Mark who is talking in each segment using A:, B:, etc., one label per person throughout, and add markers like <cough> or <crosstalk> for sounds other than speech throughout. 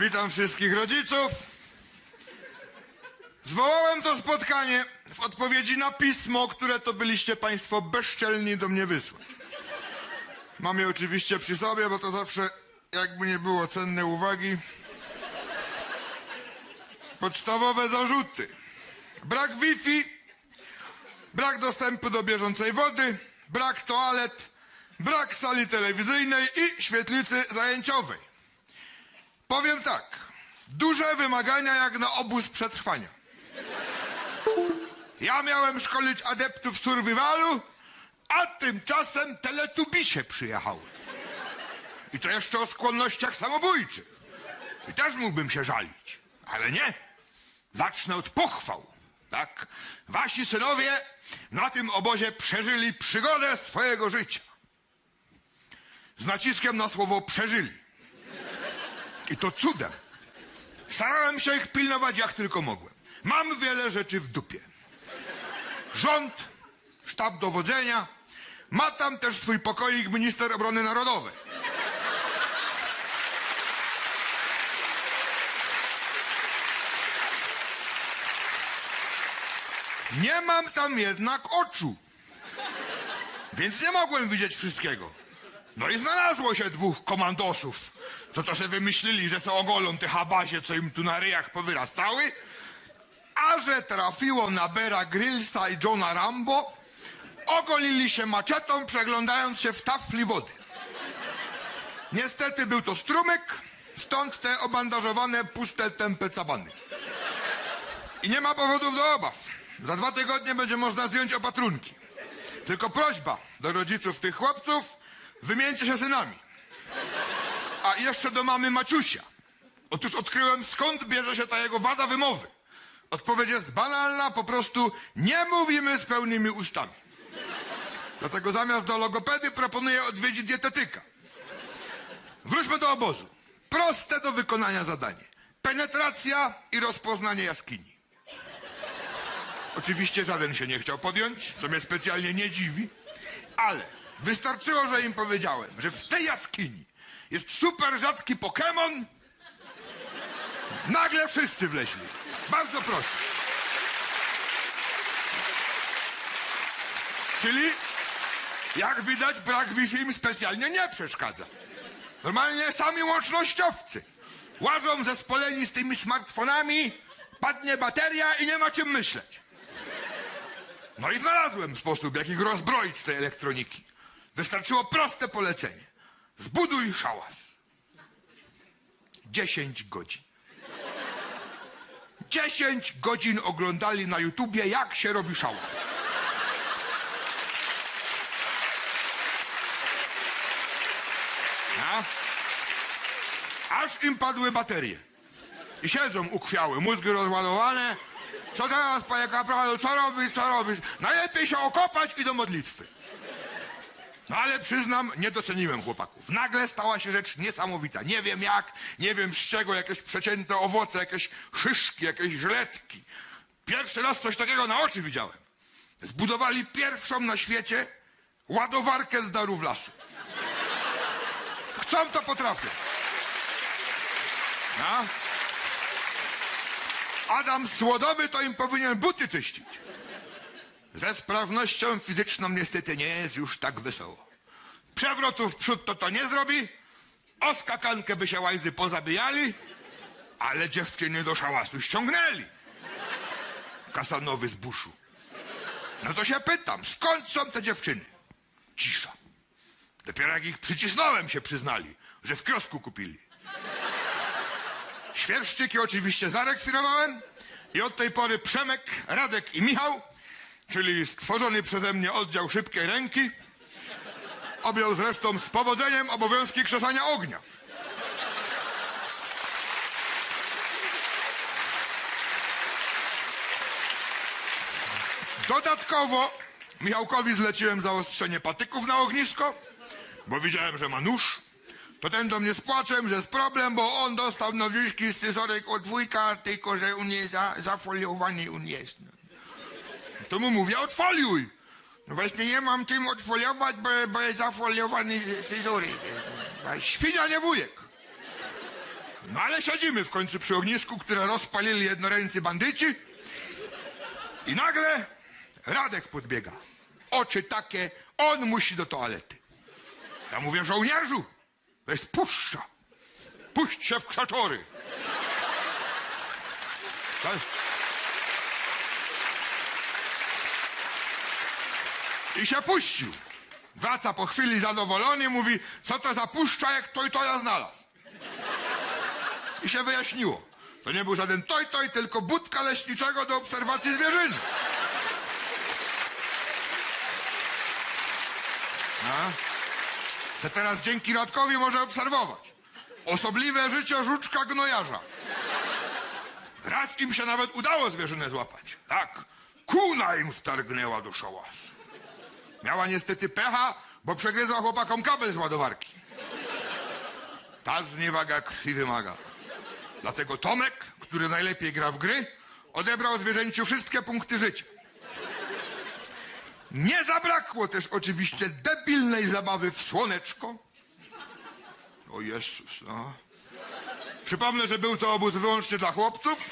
A: Witam wszystkich rodziców. Zwołałem to spotkanie w odpowiedzi na pismo, które to byliście Państwo bezczelni do mnie wysłać. Mam je oczywiście przy sobie, bo to zawsze, jakby nie było cenne uwagi. Podstawowe zarzuty. Brak Wi-Fi, brak dostępu do bieżącej wody, brak toalet, brak sali telewizyjnej i świetlicy zajęciowej. Powiem tak. Duże wymagania jak na obóz przetrwania. Ja miałem szkolić adeptów survivalu, a tymczasem teletubisie przyjechały. I to jeszcze o skłonnościach samobójczych. I też mógłbym się żalić. Ale nie. Zacznę od pochwał. Tak? Wasi synowie na tym obozie przeżyli przygodę swojego życia. Z naciskiem na słowo przeżyli. I to cudem. Starałem się ich pilnować jak tylko mogłem. Mam wiele rzeczy w dupie. Rząd, sztab dowodzenia, ma tam też swój pokoik minister obrony narodowej. Nie mam tam jednak oczu. Więc nie mogłem widzieć wszystkiego. No i znalazło się dwóch komandosów, co to sobie wymyślili, że są ogolą te habazie, co im tu na ryjach powyrastały. A że trafiło na Bera Grillsa i Johna Rambo, ogolili się maczetą, przeglądając się w tafli wody. Niestety był to strumyk, stąd te obandażowane, puste, tępe cabany. I nie ma powodów do obaw. Za dwa tygodnie będzie można zdjąć opatrunki. Tylko prośba do rodziców tych chłopców, wymieńcie się synami. A jeszcze do mamy Maciusia. Otóż odkryłem, skąd bierze się ta jego wada wymowy. Odpowiedź jest banalna, po prostu nie mówimy z pełnymi ustami. Dlatego zamiast do logopedy proponuję odwiedzić dietetyka. Wróćmy do obozu. Proste do wykonania zadanie. Penetracja i rozpoznanie jaskini. Oczywiście żaden się nie chciał podjąć, co mnie specjalnie nie dziwi, ale wystarczyło, że im powiedziałem, że w tej jaskini jest super rzadki Pokémon. Nagle wszyscy wleźli. Bardzo proszę. Czyli, jak widać, brak Wi-Fi im specjalnie nie przeszkadza. Normalnie sami łącznościowcy. Łażą zespoleni z tymi smartfonami, padnie bateria i nie ma czym myśleć. No i znalazłem sposób, jak ich rozbroić z tej elektroniki. Wystarczyło proste polecenie. Zbuduj szałas. 10 godzin. 10 godzin oglądali na YouTubie, jak się robi szałas. Aż im padły baterie. I siedzą ukwiały, mózgi rozładowane. Co teraz, panie kapralu, co robisz, co robisz? Najlepiej się okopać i do modlitwy. No ale przyznam, nie doceniłem chłopaków. Nagle stała się rzecz niesamowita. Nie wiem jak, nie wiem z czego, jakieś przecięte owoce, jakieś szyszki, jakieś żyletki. Pierwszy raz coś takiego na oczy widziałem. Zbudowali pierwszą na świecie ładowarkę z darów lasu. Chcą to potrafią. No. Adam Słodowy to im powinien buty czyścić. Ze sprawnością fizyczną niestety nie jest już tak wesoło. Przewrotów w przód to to nie zrobi, o skakankę by się łajzy pozabijali, ale dziewczyny do szałasu ściągnęli. Kasanowy z buszu. No to się pytam, skąd są te dziewczyny? Cisza. Dopiero jak ich przycisnąłem się przyznali, że w kiosku kupili. Świerszczyki oczywiście zarekwirowałem i od tej pory Przemek, Radek i Michał, czyli stworzony przeze mnie oddział szybkiej ręki, objął zresztą z powodzeniem obowiązki krzesania ognia. Dodatkowo Michałkowi zleciłem zaostrzenie patyków na ognisko, bo widziałem, że ma nóż. To ten do mnie z płaczem, że jest problem, bo on dostał nowiuśki scyzoryk od wujka, tylko że on jest za, zafoliowany, on jest. To mu mówię, odfoliuj. No właśnie nie mam czym odfoliować, bo, bo jest zafoliowany scyzoryk. A Świnia nie wujek. No ale siedzimy w końcu przy ognisku, które rozpalili jednoręcy bandyci. I nagle Radek podbiega. Oczy takie, on musi do toalety. Ja mówię, żołnierzu, to jest puszcza. Puść się w krzaczory. Tak. I się puścił. Wraca po chwili zadowolony, mówi, co to za puszcza, jak to i to ja znalazł. I się wyjaśniło. To nie był żaden toj-toj, tylko budka leśniczego do obserwacji zwierzyny. A? Se teraz dzięki Radkowi może obserwować. Osobliwe życie żuczka gnojarza. Raz im się nawet udało zwierzynę złapać. Tak, kuna im wtargnęła do szałasu. Miała niestety pecha, bo przegryzła chłopakom kabel z ładowarki. Ta zniewaga krwi wymaga. Dlatego Tomek, który najlepiej gra w gry, odebrał zwierzęciu wszystkie punkty życia. Nie zabrakło też oczywiście debilnej zabawy w słoneczko. O Jezus, no. Przypomnę, że był to obóz wyłącznie dla chłopców.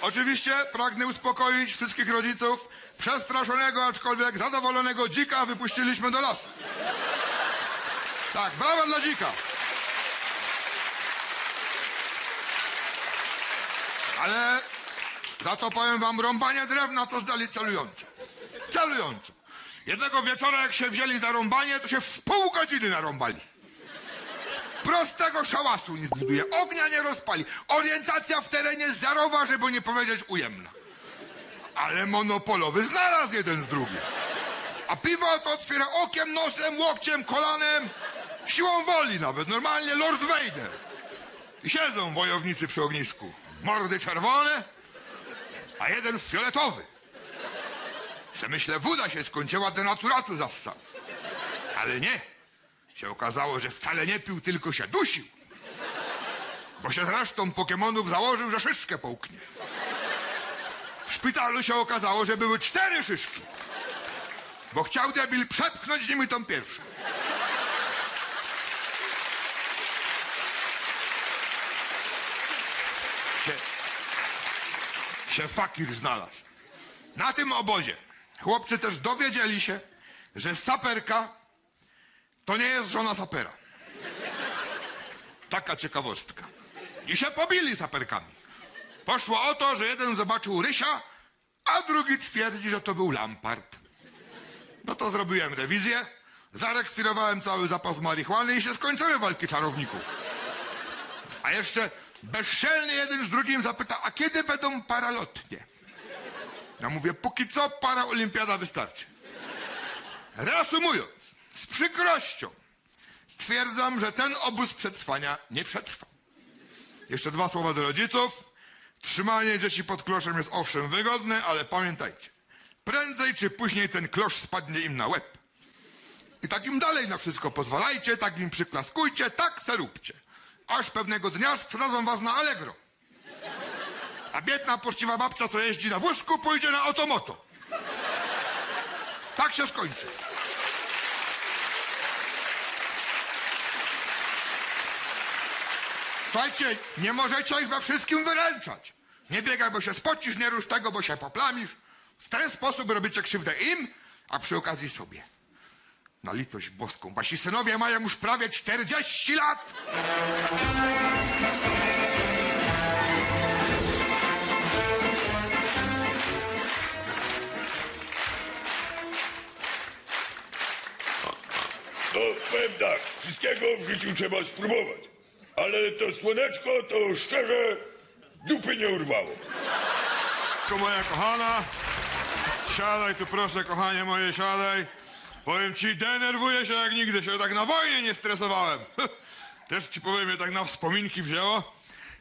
A: Oczywiście pragnę uspokoić wszystkich rodziców. Przestraszonego, aczkolwiek zadowolonego dzika wypuściliśmy do lasu. Tak, brawa dla dzika. Ale za to powiem wam, rąbanie drewna to zdali celująco. Celująco. Jednego wieczora, jak się wzięli za rąbanie, to się w pół godziny narąbali. Prostego szałasu nie zbuduje, ognia nie rozpali. Orientacja w terenie zerowa, żeby nie powiedzieć ujemna. Ale monopolowy znalazł jeden z drugim. A piwo to otwiera okiem, nosem, łokciem, kolanem, siłą woli nawet. Normalnie Lord Vader. I siedzą wojownicy przy ognisku. Mordy czerwone, a jeden fioletowy. Se myślę, woda się skończyła, denaturatu zassał. Ale nie. Się okazało, że wcale nie pił, tylko się dusił. Bo się zresztą Pokemonów założył, że szyszkę połknie. Szpitalu się okazało, że były cztery szyszki. Bo chciał debil przepchnąć nimi tą pierwszą. Się, się fakir znalazł. Na tym obozie chłopcy też dowiedzieli się, że saperka to nie jest żona sapera. Taka ciekawostka. I się pobili saperkami. Poszło o to, że jeden zobaczył Rysia, a drugi twierdzi, że to był Lampart. No to zrobiłem rewizję, zarekwirowałem cały zapas marihuany i się skończyły walki czarowników. A jeszcze bezczelny jeden z drugim zapyta, a kiedy będą paralotnie? Ja mówię, póki co paraolimpiada wystarczy. Reasumując, z przykrością stwierdzam, że ten obóz przetrwania nie przetrwa. Jeszcze dwa słowa do rodziców. Trzymanie dzieci pod kloszem jest owszem wygodne, ale pamiętajcie, prędzej czy później ten klosz spadnie im na łeb. I tak im dalej na wszystko pozwalajcie, tak im przyklaskujcie, tak se róbcie. Aż pewnego dnia sprzedadzą was na Allegro. A biedna, poczciwa babcia, co jeździ na wózku, pójdzie na otomoto. Tak się skończy. Słuchajcie, nie możecie ich we wszystkim wyręczać. Nie biegaj, bo się spocisz, nie rusz tego, bo się poplamisz. W ten sposób robicie krzywdę im, a przy okazji sobie. Na litość boską. Wasi synowie mają już prawie 40 lat.
B: No, powiem tak, wszystkiego w życiu trzeba spróbować. Ale to słoneczko to szczerze dupy nie urwało.
A: Moja kochana, siadaj tu proszę, kochanie moje, siadaj. Powiem ci, denerwuję się jak nigdy, się tak na wojnie nie stresowałem. <laughs> Też ci powiem, mnie tak na wspominki wzięło.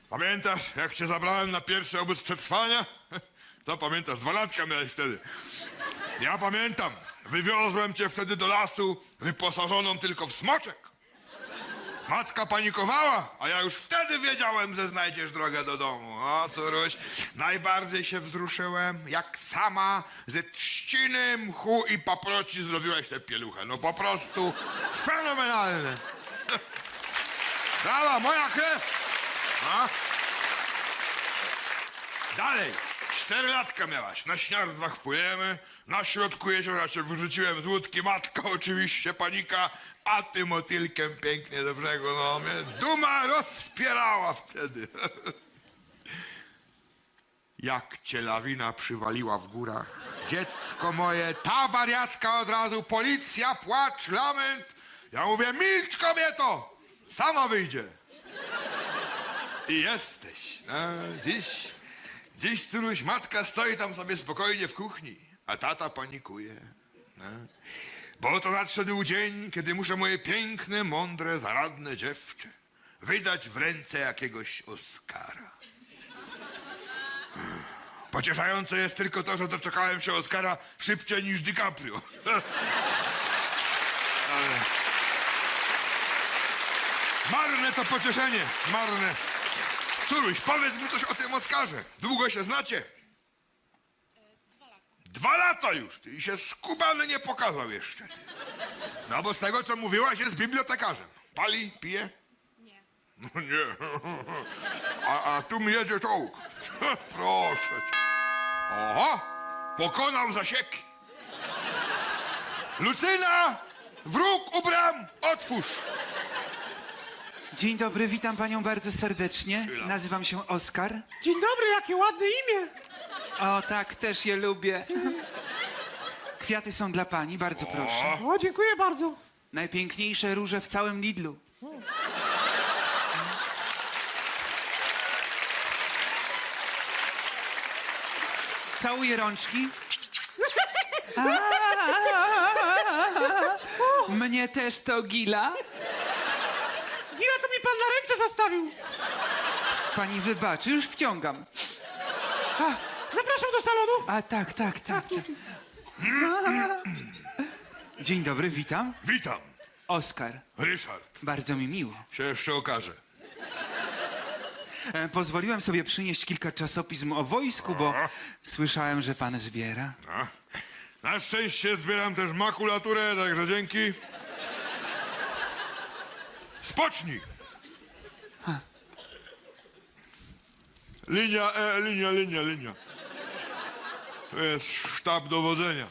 A: Pamiętasz, jak cię zabrałem na pierwszy obóz przetrwania? <laughs> Co pamiętasz, dwa latka miałeś wtedy. Ja pamiętam, wywiozłem cię wtedy do lasu wyposażoną tylko w smoczek. Matka panikowała, a ja już wtedy wiedziałem, że znajdziesz drogę do domu. O, córuś, najbardziej się wzruszyłem, jak sama ze trzciny, mchu i paproci zrobiłaś tę pieluchę. No po prostu fenomenalne. Brawa, moja krew! A? Dalej. Cztery latka miałaś. Na śniardwach płyjemy. Na środku jeziora się wyrzuciłem z łódki. Matka oczywiście, panika. A ty motylkiem pięknie do brzegu. No, mnie duma rozpierała wtedy. <laughs> Jak cię lawina przywaliła w górach. Dziecko moje, ta wariatka od razu, policja, płacz, lament. Ja mówię, milcz kobieto, sama wyjdzie. I jesteś. No, dziś, dziś, córuś, matka stoi tam sobie spokojnie w kuchni, a tata panikuje. No. Bo to nadszedł dzień, kiedy muszę moje piękne, mądre, zaradne dziewczę wydać w ręce jakiegoś Oskara. Pocieszające jest tylko to, że doczekałem się Oscara szybciej niż DiCaprio. <laughs> Ale... Marne to pocieszenie, marne. Córuś, powiedz mi coś o tym Oscarze. Długo się znacie? Dwa lata już. Ty i się skubany nie pokazał jeszcze. No bo z tego, co mówiłaś, jest bibliotekarzem. Pali, pije?
C: Nie.
A: No nie. A, a tu mi jedzie czołg. <laughs> Proszę cię. Oho! Pokonał zasieki. Lucyna! Wróg u bram! Otwórz!
D: Dzień dobry, witam panią bardzo serdecznie. Nazywam się Oskar.
C: Dzień dobry, jakie ładne imię.
D: O tak, też je lubię. Kwiaty są dla pani, bardzo proszę.
C: O, dziękuję bardzo.
D: Najpiękniejsze róże w całym Lidlu. Całuję rączki. Mnie też to gila.
C: Gila to mi pan na ręce zastawił.
D: Pani wybaczy, już wciągam.
C: Zapraszam do salonu.
D: A tak, tak, tak. tak. Dzień dobry, witam.
A: Witam.
D: Oskar.
A: Ryszard.
D: Bardzo mi miło.
A: Się jeszcze okaże.
D: E, Pozwoliłem sobie przynieść kilka czasopism o wojsku, bo słyszałem, że pan zbiera.
A: A? Na szczęście zbieram też makulaturę, także dzięki. Spocznij! Linia E, linia, linia, linia. To jest sztab dowodzenia.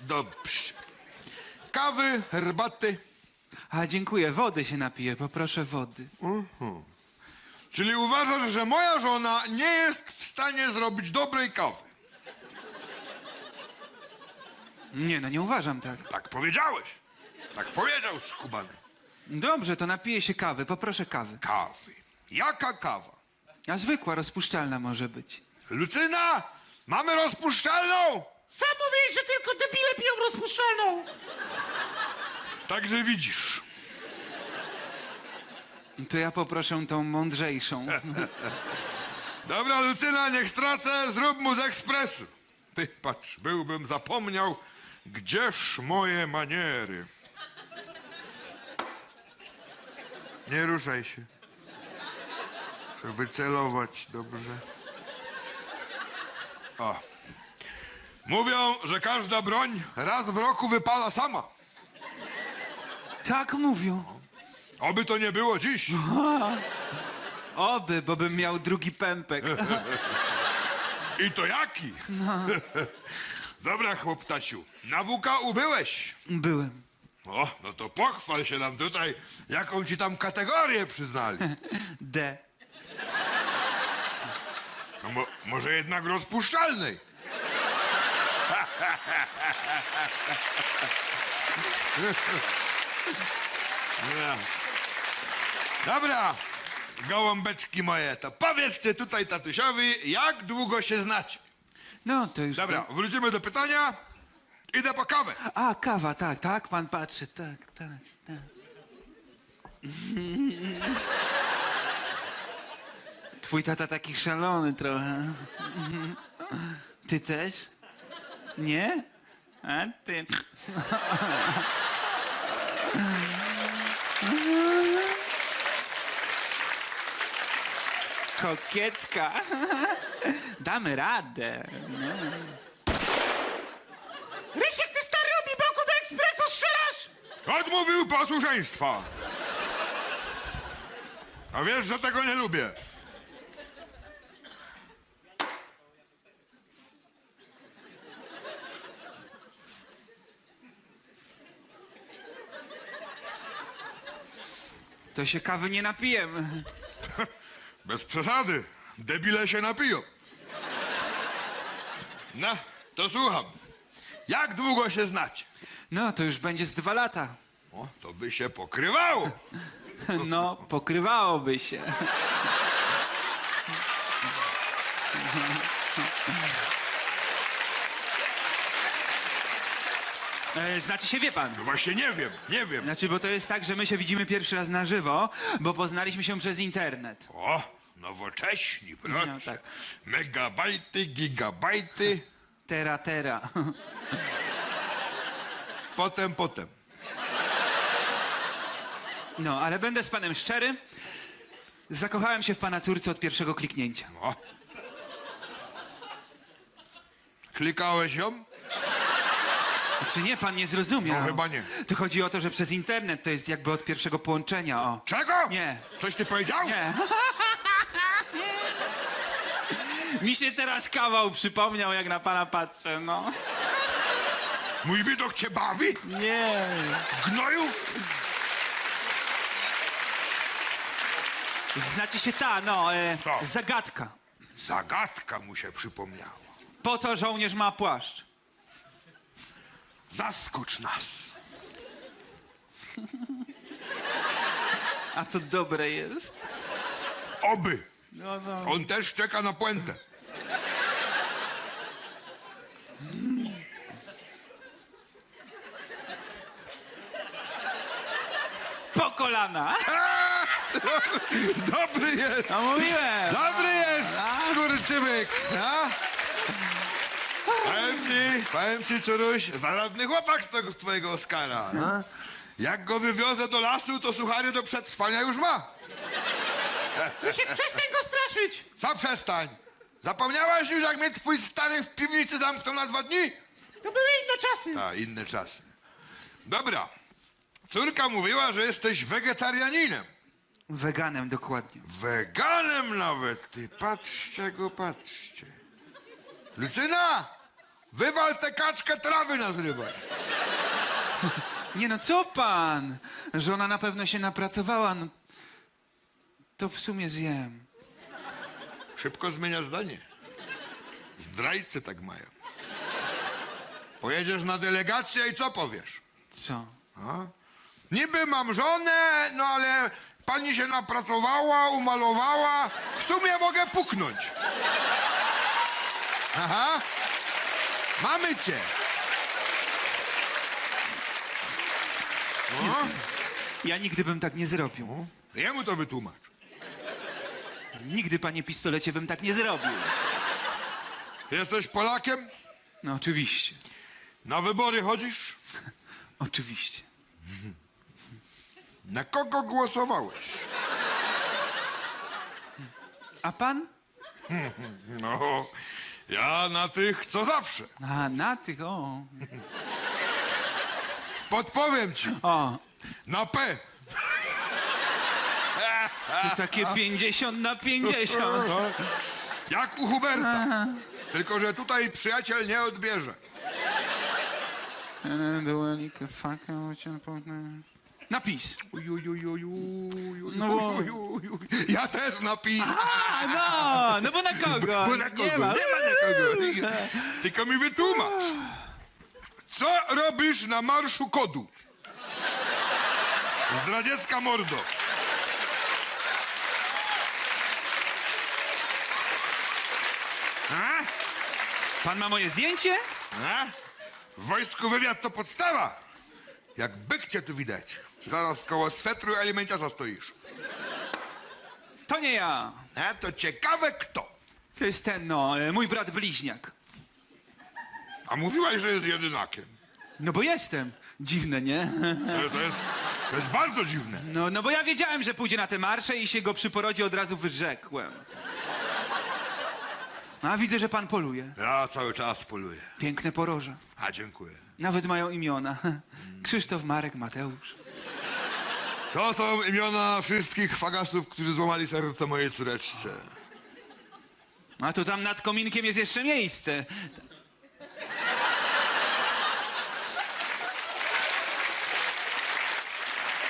A: Dobrze. Kawy, herbaty.
D: A dziękuję, wody się napiję, poproszę wody.
A: Czyli uważasz, że moja żona nie jest w stanie zrobić dobrej kawy.
D: Nie, no nie uważam tak.
A: Tak powiedziałeś. Tak powiedział skubany.
D: Dobrze, to napiję się kawy, poproszę kawy.
A: Kawy. Jaka kawa?
D: A zwykła, rozpuszczalna może być.
A: Lucyna, mamy rozpuszczalną?
C: Sam mówiłeś, że tylko debile piją rozpuszczalną.
A: Także widzisz.
D: To ja poproszę tą mądrzejszą. <laughs>
A: Dobra, Lucyna, niech stracę, zrób mu z ekspresu. Ty, patrz, byłbym zapomniał, gdzież moje maniery. Nie ruszaj się. Muszę wycelować dobrze. O. Mówią, że każda broń raz w roku wypala sama.
D: Tak mówią.
A: Oby to nie było dziś. <laughs>
D: Oby, bo bym miał drugi pępek. <laughs>
A: I to jaki? <laughs> Dobra, chłoptasiu, na WK ubyłeś.
D: Byłem.
A: O, no to pochwal się nam tutaj, jaką ci tam kategorię przyznali.
D: D.
A: No mo, może jednak rozpuszczalnej. No. Dobra, gołąbeczki moje, to powiedzcie tutaj tatusiowi, jak długo się znacie.
D: No, to już...
A: Dobra, wrócimy do pytania. Idę po kawę.
D: A, kawa, tak, tak, pan patrzy, tak, tak, tak. Twój tata taki szalony trochę. Ty też? Nie? A ty. Kokietka. Damy radę. No.
C: Rysiek, ty stary obi boku do ekspresu strzelasz!
A: Odmówił posłuszeństwa. A wiesz, że tego nie lubię.
D: To się kawy nie napijem. <laughs>
A: Bez przesady. Debile się napiją. No, to słucham. Jak długo się znacie?
D: No, to już będzie z dwa lata.
A: O, to by się pokrywało. <laughs>
D: No, pokrywałoby się. <laughs> E, znaczy się wie pan.
A: No właśnie nie wiem, nie wiem.
D: Znaczy, bo to jest tak, że my się widzimy pierwszy raz na żywo, bo poznaliśmy się przez internet.
A: O, nowocześni, prawda?
D: No, tak.
A: Megabajty, gigabajty,
D: Tera, tera.
A: potem, potem.
D: No, ale będę z panem szczery. Zakochałem się w pana córce od pierwszego kliknięcia.
A: O. Klikałeś ją?
D: Czy nie, pan nie zrozumiał?
A: No, chyba nie.
D: To chodzi o to, że przez internet to jest jakby od pierwszego połączenia, o.
A: Czego?
D: Nie.
A: Coś ty powiedział?
D: Nie. <laughs> Mi się teraz kawał przypomniał, jak na pana patrzę, no.
A: Mój widok cię bawi?
D: Nie.
A: Gnoju?
D: Znacie się ta, no, e, zagadka.
A: Zagadka mu się przypomniała.
D: Po co żołnierz ma płaszcz?
A: Zaskocz nas.
D: A to dobre jest.
A: Oby.
D: No, no.
A: On też czeka na puentę.
D: Po kolana. <laughs>
A: Dobry jest.
D: No mówiłem.
A: Dobry jest, skurczybyk. A? Powiem ci, powiem ci, Czuruś, zaradny chłopak z tego z twojego Oskara. No. Jak go wywiozę do lasu, to suchary do przetrwania już ma. <laughs>
C: No się przestań go straszyć!
A: Co przestań? Zapomniałaś już, jak mnie twój stary w piwnicy zamknął na dwa dni?
C: To były inne czasy.
A: A, inne czasy. Dobra. Córka mówiła, że jesteś wegetarianinem.
D: Weganem dokładnie.
A: Weganem nawet, ty. Patrzcie go, patrzcie. Lucyna! Wywal tę kaczkę trawy na zrywaj. <laughs>
D: Nie no, co pan? Żona na pewno się napracowała. No, to w sumie zjem.
A: Szybko zmienia zdanie. Zdrajcy tak mają. Pojedziesz na delegację i co powiesz?
D: Co?
A: A? Niby mam żonę, no ale pani się napracowała, umalowała. W sumie mogę puknąć. Aha. Mamy cię. No,
D: Ja nigdy bym tak nie zrobił.
A: jemu to wytłumacz.
D: Nigdy, panie pistolecie, bym tak nie zrobił.
A: Jesteś Polakiem?
D: No oczywiście,
A: Na wybory chodzisz? <laughs>
D: oczywiście. <laughs>
A: Na kogo głosowałeś?
D: A pan? <laughs>
A: No, ja na tych, co zawsze.
D: A, na tych, o.
A: Podpowiem ci.
D: O,
A: Na P.
D: to takie 50 na 50. No.
A: Jak u Huberta. Tylko, że tutaj przyjaciel nie odbierze.
D: And
A: the
D: one you can na PiS.
A: Ah, no bo... Ja też na no, no bo
D: na kogo? Bo na kogo? Nie ma,
A: nie ma na kogo. Tylko mi wytłumacz. Co robisz na marszu kodu? Zdradziecka mordo. A?
D: Pan ma moje zdjęcie?
A: A? W wojsku wywiad to podstawa. Jak byk cię tu widać. Zaraz koło swetru alimenciarza stoisz.
D: To nie ja.
A: A to ciekawe kto.
D: To jest ten, no, e, mój brat bliźniak.
A: A mówiłaś, że jest jedynakiem.
D: No bo jestem. Dziwne, nie?
A: Ale to jest, to jest bardzo dziwne.
D: No, no bo ja wiedziałem, że pójdzie na te marsze i się go przy porodzie od razu wyrzekłem. A widzę, że pan poluje.
A: Ja cały czas poluję.
D: Piękne poroże.
A: A dziękuję.
D: Nawet mają imiona. <laughs> Krzysztof, Marek, Mateusz.
A: To są imiona wszystkich fagasów, którzy złamali serce mojej córeczce.
D: A tu tam nad kominkiem jest jeszcze miejsce.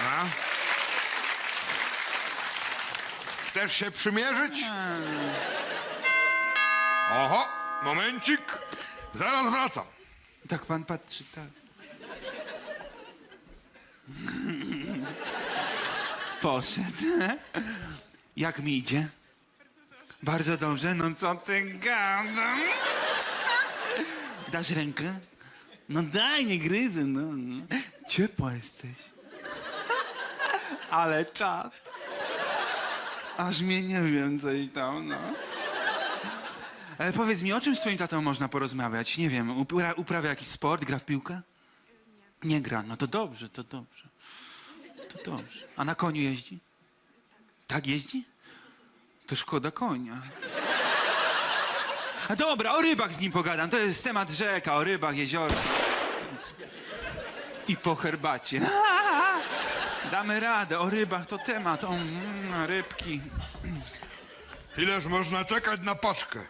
A: A? Chcesz się przymierzyć? Oho, momencik. Zaraz wracam.
D: Tak pan patrzy, tak. Poszedł. Jak mi idzie? Bardzo dobrze, no co ty gadam? Dasz rękę? No daj, nie gryzę, no. no. Ciepła jesteś. Ale czas. Aż mnie nie wiem, coś tam, no. Ale powiedz mi, o czym z twoim tatą można porozmawiać? Nie wiem, upra uprawia jakiś sport, gra w piłkę? Nie gra, no to dobrze, to dobrze. To dobrze. A na koniu jeździ? Tak jeździ? To szkoda konia. A dobra, o rybach z nim pogadam. To jest temat rzeka, o rybach, jeziora. I po herbacie. <laughs> Damy radę, o rybach to temat. O, mm, rybki.
A: Ileż można czekać na paczkę?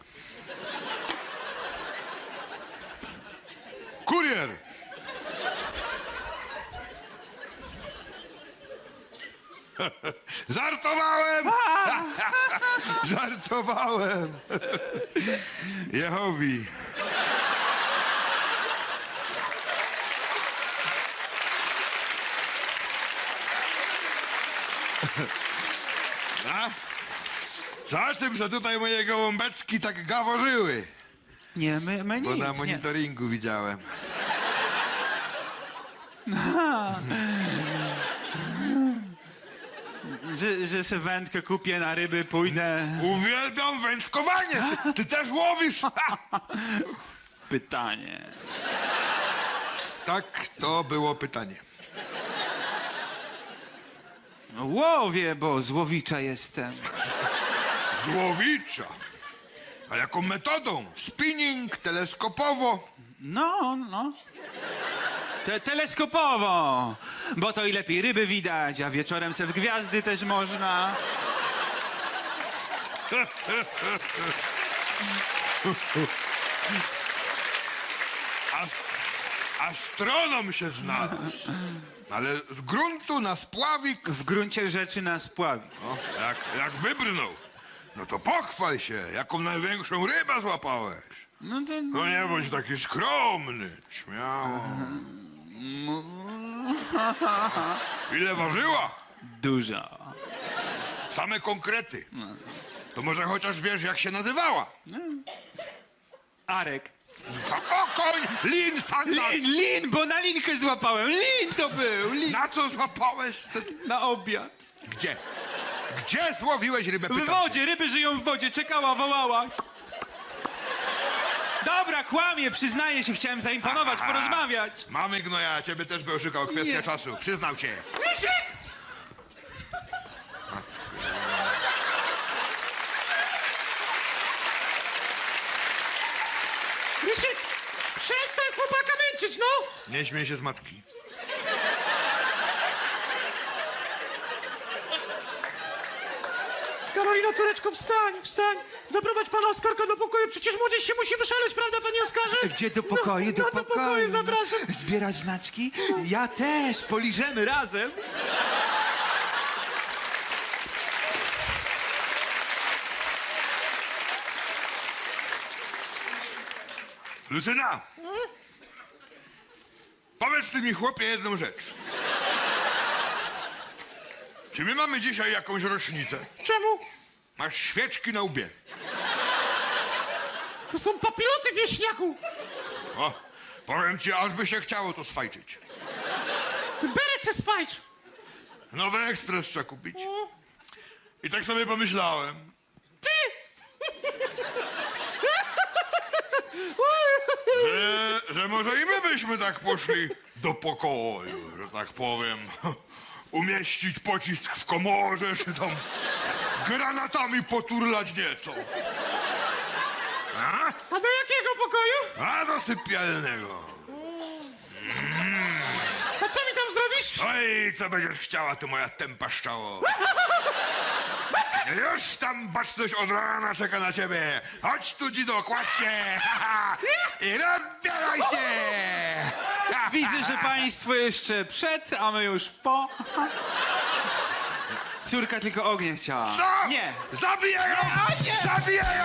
A: Kurier! <laughs> Żartowałem! <laughs> Żartowałem! Jehowi. A? Za czym se tutaj moje gołąbeczki tak gaworzyły?
D: Nie, my, my
A: Bo
D: nic,
A: na
D: nie.
A: monitoringu widziałem. <laughs>
D: Że, że se wędkę kupię na ryby, pójdę.
A: Uwielbiam wędkowanie! Ty, ty też łowisz?
D: Pytanie.
A: Tak, to było pytanie.
D: Łowię, bo złowicza jestem.
A: Złowicza. A jaką metodą? Spinning, teleskopowo.
D: No, no. Te, teleskopowo, bo to i lepiej ryby widać, a wieczorem se w gwiazdy też można.
A: Ast astronom się znalazł. Ale z gruntu na spławik,
D: W gruncie rzeczy nas pławi.
A: no, jak, jak wybrnął. No to pochwal się, jaką największą rybę złapałeś.
D: No to...
A: No nie bądź taki skromny, śmiało. <laughs> Ile ważyła?
D: Dużo.
A: Same konkrety. To może chociaż wiesz, jak się nazywała?
D: Arek.
A: A o koń, lin, sandal.
D: Lin, lin, bo na linkę złapałem. Lin to był, lin.
A: Na co złapałeś? Te...
D: Na obiad.
A: Gdzie? Gdzie złowiłeś rybę?
D: W
A: pytam się.
D: wodzie, ryby żyją w wodzie, czekała, wołała. Dobra, kłamie, przyznaję się, chciałem zaimponować,
A: Aha.
D: porozmawiać.
A: Mamy gnoja, ciebie też by oszukał. Kwestia
D: Nie.
A: czasu. Przyznał cię.
D: Misiek!
C: Rysiek, przestań chłopaka męczyć, no!
A: Nie śmiej się z matki.
C: Karolina, córeczko, wstań, wstań. Zaprowadź pana Oskarka do pokoju, przecież młodzież się musi wyszaleć, prawda, panie Oskarze?
D: Gdzie do pokoju,
C: no,
D: do
C: no,
D: pokoju.
C: do pokoju, zapraszam.
D: Zbierać znaczki? Ja też, poliżemy razem.
A: Lucyna! Powiedz ty mi, chłopie, jedną rzecz. Czy my mamy dzisiaj jakąś rocznicę?
C: Czemu?
A: Masz świeczki na łbie.
C: To są papieroty, wieśniaku.
A: O, powiem ci, aż by się chciało to swajczyć.
C: Ty beret se swajcz.
A: Nowy ekspres trzeba kupić. I tak sobie pomyślałem.
C: Ty!
A: Że, że może i my byśmy tak poszli do pokoju, że tak powiem. Umieścić pocisk w komorze, czy tam granatami poturlać nieco. A?
C: A do jakiego pokoju?
A: A do sypialnego.
C: A co mi tam zrobisz?
A: Oj, co będziesz chciała, ty moja tempa szczało. <laughs> Już tam baczność od rana czeka na ciebie. Chodź tu, Dzido, kładź się. <laughs> I rozbieraj się. <laughs>
D: Widzę, że państwo jeszcze przed, a my już po. Córka tylko ognia chciała.
A: Co?
D: Nie.
A: Zabijają!
D: A, nie!
A: Zabijają!